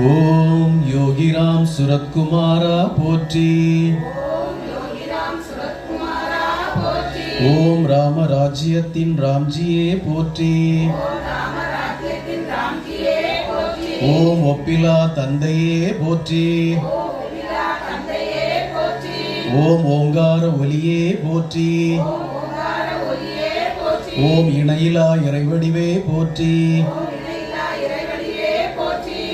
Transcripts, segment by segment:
ஓம் யோகிராம் சுரத்குமாரா போற்றி. ஓம் ராமராஜ்யத்தின் ராம்ஜியே போற்றி. ஓம் ஒப்பிலா தந்தையே போற்றி. ஓம் ஓங்கார ஒலியே போற்றி. ஓம் இணையிலா இறைவடிவே போற்றி.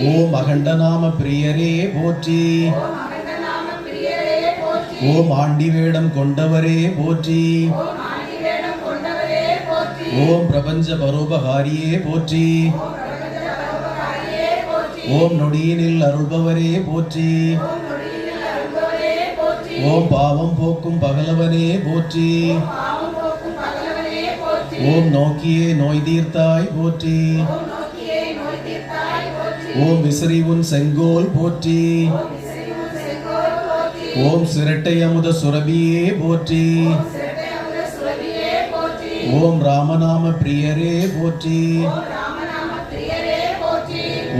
ஓம் அகண்டநாம பிரியரே போற்றி. ஓம் ஆண்டி வேடம் கொண்டவரே போற்றி. ஓம் பிரபஞ்ச பரோபகாரியே போற்றி. ஓம் நொடியினில் அருள்பவரே போற்றி. ஓம் பாவம் போக்கும் பகலவனே போற்றி. ஓம் நோக்கியே நோய் தீர்த்தாய் போற்றி. ஓம் விசிறி உன் செங்கோல் போற்றி. ஓம் சிரட்டை அமுத சுரபியே போற்றி. ஓம் ராமநாம பிரியரே போற்றி.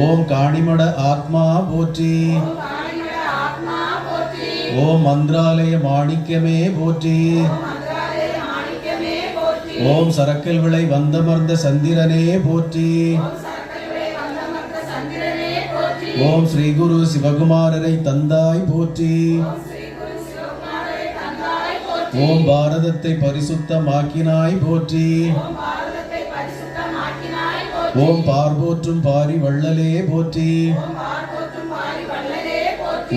ஓம் காணிமட ஆத்மா போற்றி. ஓம் மந்திராலய மாணிக்கமே போற்றி. ஓம் சரக்கல் விளை வந்தமர்ந்த சந்திரனே போற்றி. ஓம் ஸ்ரீ குரு சிவகுமாரரை தந்தாய் போற்றி ஓம் பாரதத்தை பரிசுத்தமாக்கினாய் போற்றி ஓம் பார்போற்றும் பாரி வள்ளலே போற்றி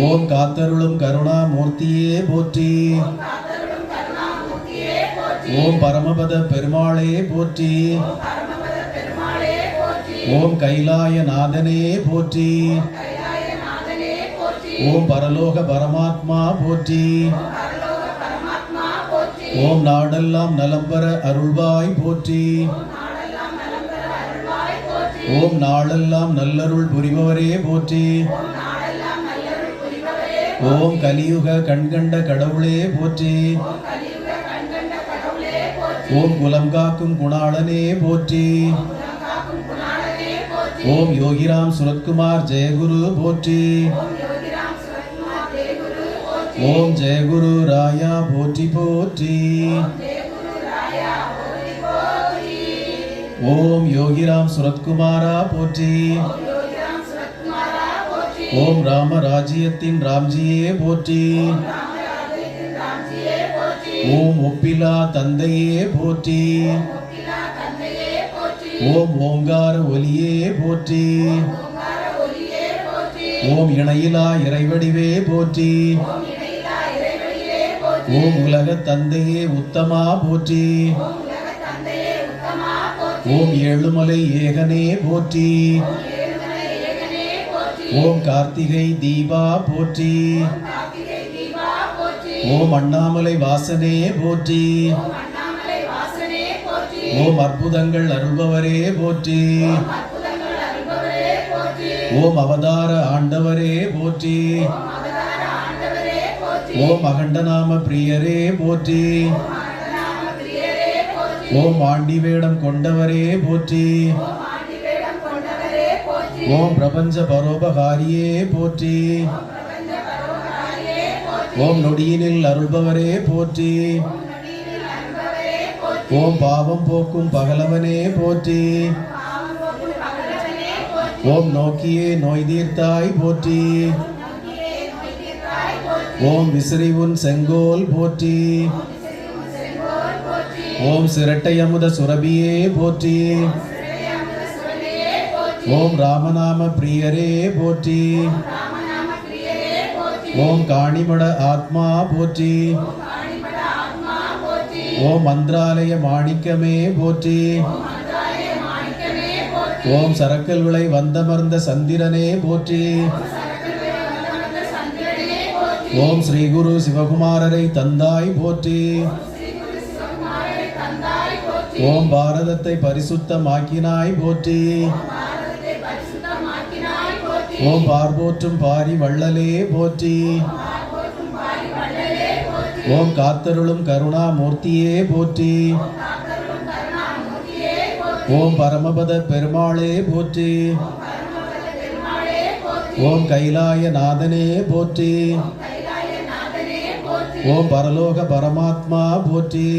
ஓம் காத்தருளும் கருணாமூர்த்தியே போற்றி ஓம் பரமபத பெருமாளே போற்றி ஓம் கைலாய நாதனே போற்றி. ஓம் பரலோக பரமாத்மா போற்றி. ஓம் நாடெல்லாம் நலம்பர அருள்வாய் போற்றி. ஓம் நாளெல்லாம் நல்லருள் புரிபவரே போற்றி. ஓம் கலியுக கண்கண்ட கடவுளே போற்றி. ஓம் குலம் காக்கும் குணாளனே போற்றி. ஓம் யோகிராம் சுரத்குமார் ஜெயகுரு போற்றி. ஓம் ஜெயகுரு ராயா போற்றி போற்றி. ஓம் யோகிராம் சுரத்குமாரா போற்றி. ஓம் ராமராஜ்யத்தின் ராம்ஜியே போற்றி. ஓம் ஒப்பிலா தந்தையே போற்றி. ஓம் ஓங்கார ஒலியே போற்றி. ஓம் இணையிலா இறைவடிவே போற்றி. ஓம் உலக தந்தையே உத்தமா போற்றி. ஓம் ஏழுமலை ஏகனே போற்றி. ஓம் கார்த்திகை தீபா போற்றி. ஓம் அண்ணாமலை வாசனே போற்றி. ஓம் அற்புதங்கள் அருள்பவரே போற்றி. ஓம் அவதார ஆண்டவரே போற்றி. ஓம் அகண்டநாம பிரியரே போற்றி. ஓம் ஆண்டி வேடம் கொண்டவரே போற்றி. ஓம் பிரபஞ்ச பரோபகாரியே போற்றி. ஓம் நொடியினில் அருள்பவரே போற்றி. ஓம் பாவம் போக்கும் பகலவனே போற்றி. ஓம் நோக்கியே நோய் தீர்த்தாய் போற்றி. ஓம் விசிறி உன் செங்கோல் போற்றி. ஓம் சிரட்டை அமுத சுரபியே போற்றி. ஓம் ராமநாம பிரியரே போற்றி. ஓம் காணிமட ஆத்மா போற்றி. ஓம் மந்திராலய மாணிக்கமே போற்றி. ஓம் சரக்கல் விளை வந்தமர்ந்த சந்திரனே போற்றி. ஓம் ஸ்ரீ குரு சிவகுமாரரை தந்தாய் போற்றி. ஓம் பாரதத்தை பரிசுத்தமாக்கினாய் போற்றி. ஓம் பார்போற்றும் பாரி வள்ளலே போற்றி. ஓம் காத்தருளும் கருணாமூர்த்தியே போற்றி. ஓம் பரமபத பெருமாளே போற்றி. ஓம் கைலாய நாதனே போற்றி. ஓம் பரலோக பரமாத்மா போற்றி.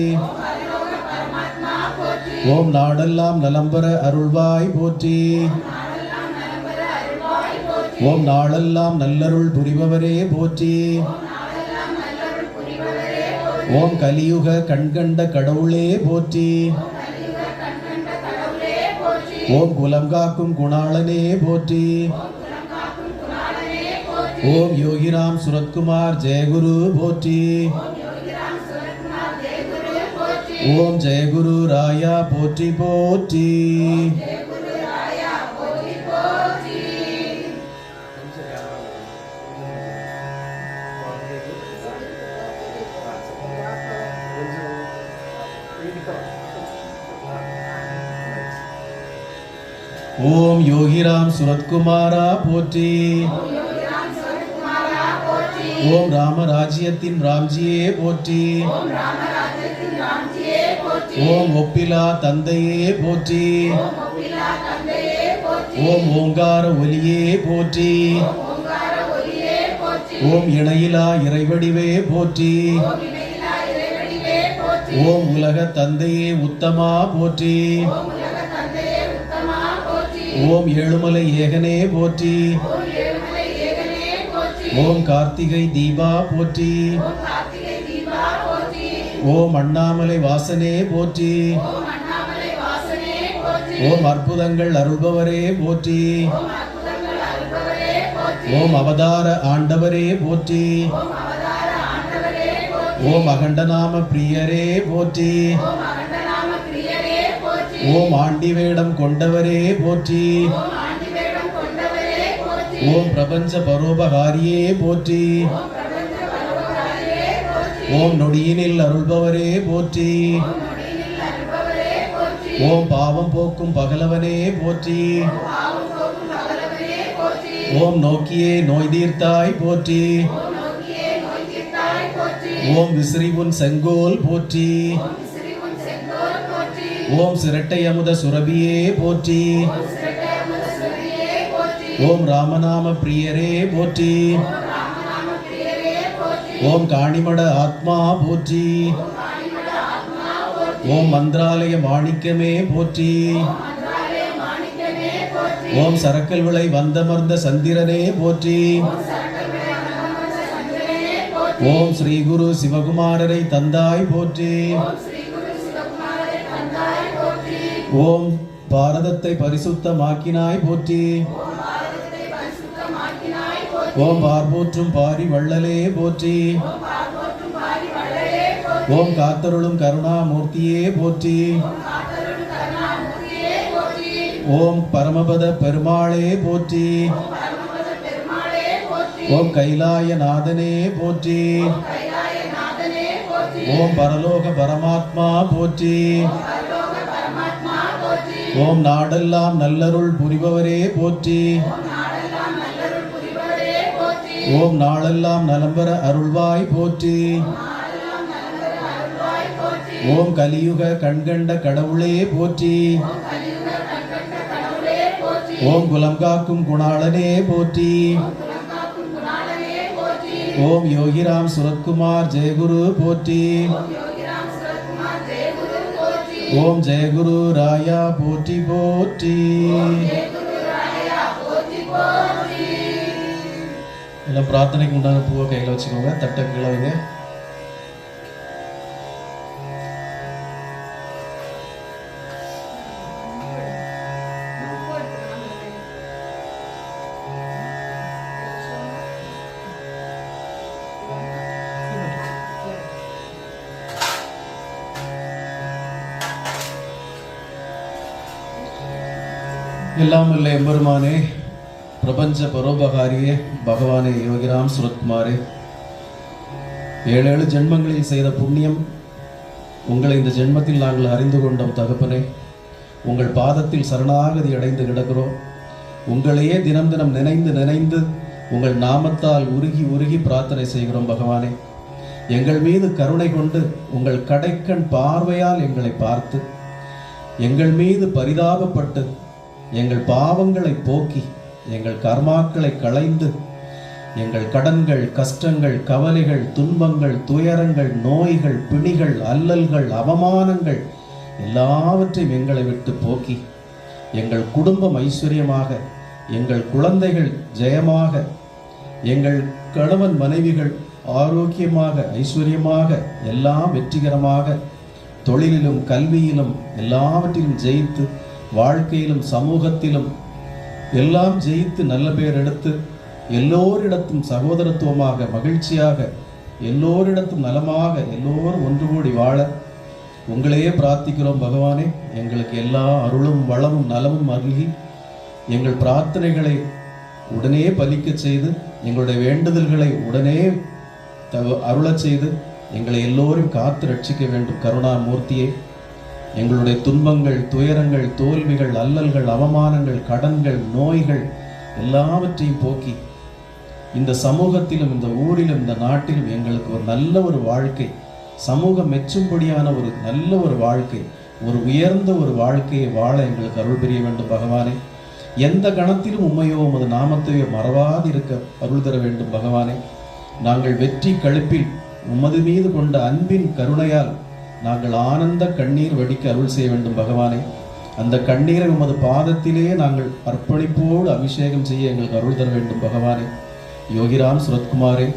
ஓம் நாடெல்லாம் நலம்பர அருள்வாய் போற்றி. ஓம் நாளெல்லாம் நல்லருள் புரிபவரே போற்றி. ஓம் கலியுக கண்கண்ட கடவுளே போற்றி. ஓம் குலம் காக்கும் குணாளனே போற்றி. ஓம் யோகிராம் சுரத்குமார் ஜெயகுரு போற்றி. ஓம் ஜெயகுரு ராயா போற்றி போற்றி. ஓம் யோகிராம் சுரத்குமாரா போற்றி. ஓம் ராமராஜ்யத்தின் ராம்ஜியே போற்றி. ஓம் ஒப்பிலா தந்தையே போற்றி. ஓம் ஓங்கார ஒலியே போற்றி. ஓம் இணையிலா இறைவடிவே போற்றி. ஓம் உலக தந்தையே உத்தமா போற்றி. ஓம் ஏழுமலை ஏகனே போற்றி. ஓம் கார்த்திகை தீபா போற்றி. ஓம் அண்ணாமலை வாசனே போற்றி. ஓம் அற்புதங்கள் அருள்பவரே போற்றி. ஓம் அவதார ஆண்டவரே போற்றி. ஓம் அகண்டநாம பிரியரே போற்றி. ஓம் ஆண்டி வேடம் கொண்டவரே போற்றி. ஓம் பிரபஞ்ச பரோபகாரியே போற்றி. ஓம் நொடியினில் அருள்பவரே போற்றி. ஓம் பாவம் போக்கும் பகலவனே போற்றி. ஓம் நோக்கியே நோய் தீர்த்தாய் போற்றி. ஓம் விசிறிவுன் செங்கோல் போற்றி. ஓம் சிரட்டை அமுத சுரபியே போற்றி. ஓம் ராமநாம பிரியரே போற்றி. ஓம் காணிமட ஆத்மா போற்றி. ஓம் மந்திராலய மாணிக்கமே போற்றி. ஓம் சரக்கல் விளை வந்தமர்ந்த சந்திரனே போற்றி. ஓம் ஸ்ரீ குரு சிவகுமாரரை தந்தாய் போற்றி. ஓம் பாரதத்தை பரிசுத்தமாக்கினாய் போற்றி. ஓம் பார்போற்றும் பாரி வள்ளலே போற்றி. ஓம் காத்தருளும் கருணாமூர்த்தியே போற்றி. ஓம் பரமபத பெருமாளே போற்றி. ஓம் கைலாய நாதனே போற்றி. ஓம் பரலோக பரமாத்மா போற்றி. ஓம் நாடெல்லாம் நல்லருள் புரிபவரே போற்றி. ஓம் நாளெல்லாம் நலம்பர அருள்வாய் போற்றி. ஓம் கலியுக கண்கண்ட கடவுளே போற்றி. ஓம் குலம் காக்கும் குணாளனே போற்றி. ஓம் யோகிராம் சுரத்குமார் ஜெயகுரு போற்றி. ஓம் ஜெயகுரு ராயா போற்றி போற்றி. எல்லாம் பிரார்த்தனைக்கு உண்டான பூவை கையில் வச்சுக்கோங்க தட்டை கீழே எல்லாம் உள்ள எம்பெருமானே பிரபஞ்ச பரோபகாரியே பகவானே யோகிராம் சுரத்குமாரே. ஏழு ஏழு ஜென்மங்களில் செய்த புண்ணியம் உங்களை இந்த ஜென்மத்தில் நாங்கள் அறிந்து கொண்டோம் தகப்பனே. உங்கள் பாதத்தில் சரணாகதி அடைந்து கிடக்கிறோம். உங்களையே தினம் தினம் நினைந்து நினைந்து உங்கள் நாமத்தால் உருகி உருகி பிரார்த்தனை செய்கிறோம் பகவானே. எங்கள் மீது கருணை கொண்டு உங்கள் கடைக்கண் பார்வையால் எங்களை பார்த்து எங்கள் மீது பரிதாபப்பட்டு எங்கள் பாவங்களை போக்கி எங்கள் கர்மாக்களை களைந்து எங்கள் கடன்கள் கஷ்டங்கள் கவலைகள் துன்பங்கள் துயரங்கள் நோய்கள் பிணிகள் அல்லல்கள் அவமானங்கள் எல்லாவற்றையும் எங்களை விட்டு போக்கி எங்கள் குடும்பம் ஐஸ்வர்யமாக எங்கள் குழந்தைகள் ஜெயமாக எங்கள் கணவன் மனைவிகள் ஆரோக்கியமாக ஐஸ்வர்யமாக எல்லாம் வெற்றிகரமாக தொழிலிலும் கல்வியிலும் எல்லாவற்றிலும் ஜெயித்து வாழ்க்கையிலும் சமூகத்திலும் எல்லாம் ஜெயித்து நல்ல பேர் எடுத்து எல்லோரிடத்தும் சகோதரத்துவமாக மகிழ்ச்சியாக எல்லோரிடத்தும் நலமாக எல்லோரும் ஒன்று கூடி வாழ உங்களையே பிரார்த்திக்கிறோம் பகவானே. எங்களுக்கு எல்லா அருளும் வளமும் நலமும் அருகி எங்கள் பிரார்த்தனைகளை உடனே பலிக்க செய்து எங்களுடைய வேண்டுதல்களை உடனே தவ அருளச் செய்து எங்களை எல்லோரும் காத்து ரட்சிக்க வேண்டும். கருணாமூர்த்தியை. எங்களுடைய துன்பங்கள் துயரங்கள் தோல்விகள் அல்லல்கள் அவமானங்கள் கடன்கள் நோய்கள் எல்லாவற்றையும் போக்கி இந்த சமூகத்திலும் இந்த ஊரிலும் இந்த நாட்டிலும் எங்களுக்கு ஒரு நல்ல ஒரு வாழ்க்கை சமூகம் மெச்சும்படியான ஒரு நல்ல ஒரு வாழ்க்கை ஒரு உயர்ந்த ஒரு வாழ்க்கையை வாழ எங்களுக்கு அருள் புரிய வேண்டும் பகவானே. எந்த கணத்திலும் உண்மையோ உமது நாமத்தையோ மறவாதிருக்க அருள் தர வேண்டும் பகவானே. நாங்கள் வெற்றி கழுப்பில் உமது மீது கொண்ட அன்பின் கருணையால் நாங்கள் ஆனந்த கண்ணீர் வடிக்க அருள் செய்ய வேண்டும் பகவானே. அந்த கண்ணீரை உமது பாதத்திலே நாங்கள் அர்ப்பணிப்போடு அபிஷேகம் செய்ய எங்களுக்கு அருள் தர வேண்டும் பகவானே. யோகிராம் சுரத்குமாரே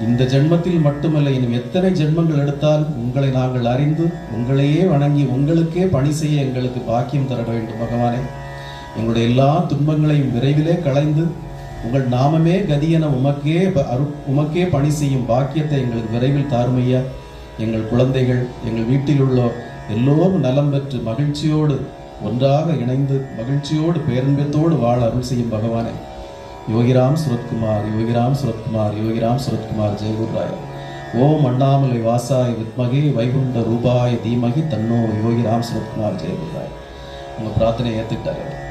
இந்த ஜென்மத்தில் மட்டுமல்ல இன்னும் எத்தனை ஜென்மங்கள் எடுத்தாலும் உங்களை நாங்கள் அறிந்து உங்களையே வணங்கி உங்களுக்கே பணி செய்ய எங்களுக்கு பாக்கியம் தர வேண்டும் பகவானே. எங்களுடைய எல்லா துன்பங்களையும் விரைவிலே களைந்து உங்கள் நாமமே கதியென உமக்கே அரு உமக்கே பணி செய்யும் பாக்கியத்தை எங்களுக்கு விரைவில் தாருமையா. எங்கள் குழந்தைகள் எங்கள் வீட்டில் உள்ள எல்லோரும் நலம் பெற்று மகிழ்ச்சியோடு ஒன்றாக இணைந்து மகிழ்ச்சியோடு பேரன்பத்தோடு வாழ அருள் செய்யும் பகவானே. யோகிராம் சுரத்குமார் யோகிராம் சுரத்குமார் யோகிராம் சுரத்குமார் ஜெயகுருராய ஓம் அண்ணாமலை வாசாய் வித்மகே வைகுண்ட ரூபாய் தீமகி தன்னோ யோகிராம் சுரத்குமார் ஜெயகுருராய் உங்கள் பிரார்த்தனையை ஏற்றுக்கிட்டார்